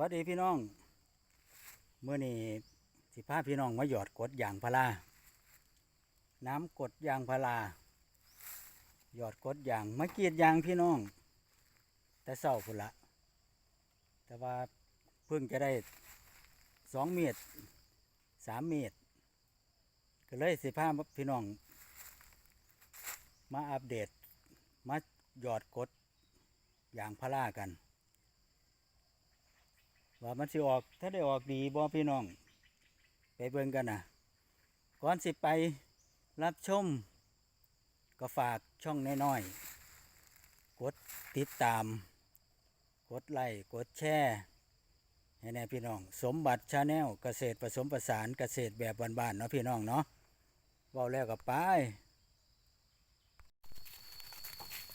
วัสดีพี่น้องเมื่อนี้สิพาพี่น้องมาหยอดกดยางพาราน้ำกดยางพาราหยอดกดยางมากีดยางพี่น้อง แต่เศร้าพุ่นละแต่ว่าเพิ่งจะได้สองเมตรสามเมตร ก็เลยสิพาพี่น้อง มาอัปเดต มาหยอดกดยางพารากัน ว่ามันสิออก ถ้าได้ออกดีบ่พี่น้อง ไปเบิ่งกันนะก่อนสิไปรับชม ก็ฝากช่องน้อยๆ กดติดตาม กดไลค์กดแชร์ให้แน่พี่น้อง สมบัติชาแนลเกษตรผสมผสานเกษตรแบบบ้านๆเนาะพี่น้องเนาะว้าแล้วก็ไป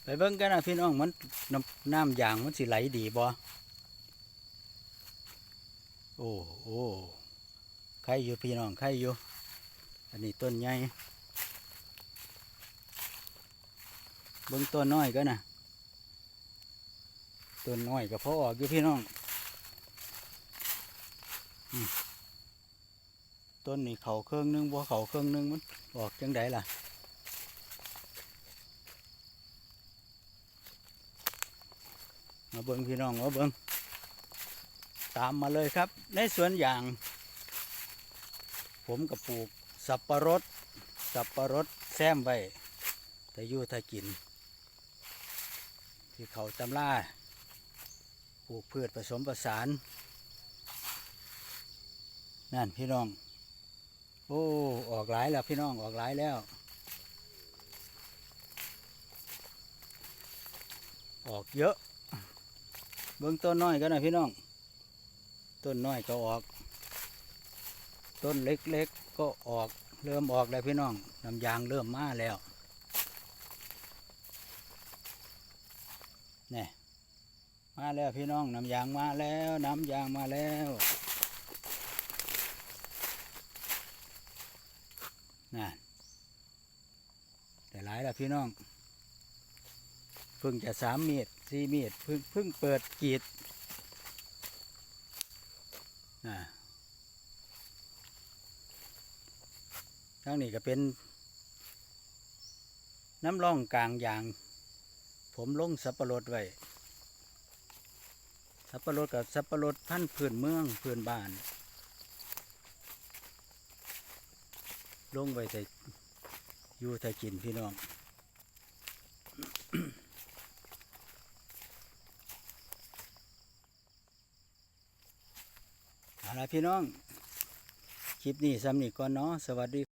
ไปเบิ่งกันนะพี่น้องมันน้ำน้ำยางมันสิไหลดีบ่ โอ้โอ้ใครอยู่พี่น้องใครอยู่อันนี้ต้นใหญ่เบิ่งต้นน้อยก็นะต้นน้อยก็พอออกอยู่พี่น้องอืมต้นนี้เขาเครื่องหนึงบ่เขาเครื่องหนึงมันออกจังไดล่ะมาเบิ่งพี่น้องมาเบิ่งามมาเลยครับ ในสวนยาง ผมก็ปลูกสับปะรด สับปะรดแซมไว้แต่ยู่ถ้ากิน ที่เขาตำล่าปลูกพืชผสมผสาน นั่นพี่น้อง โอ้ ออกหลายแล้วพี่น้องออกหลายแล้ว ออกเยอะ เบื้องต้นน้อยก็นะพี่น้อง ต้นน้อยก็ออก ต้นเล็กๆก็ออกเริ่มออกแล้วพี่น้องน้ำยางเริ่มมาแล้วนี่มาแล้วพี่น้องน้ำยางมาแล้วน้ำยางมาแล้วนั่นแต่หลายแล้วพี่น้องเพิ่งจะสามเมตรสี่เมตรเพิ่งเพิ่งเปิดกีด ทั้งนี้ก็เป็น น้ำร่องกลางยาง ผมลงสับปะรดไว้ สับปะรดกับสับปะรดพันธุ์พื้นเมืองพื้นบ้าน ลงไว้แต่อยู่แต่กินพี่น้อง เอาละ พี่น้อง คลิปนี้สำนีก่อนเนาะสวัสดี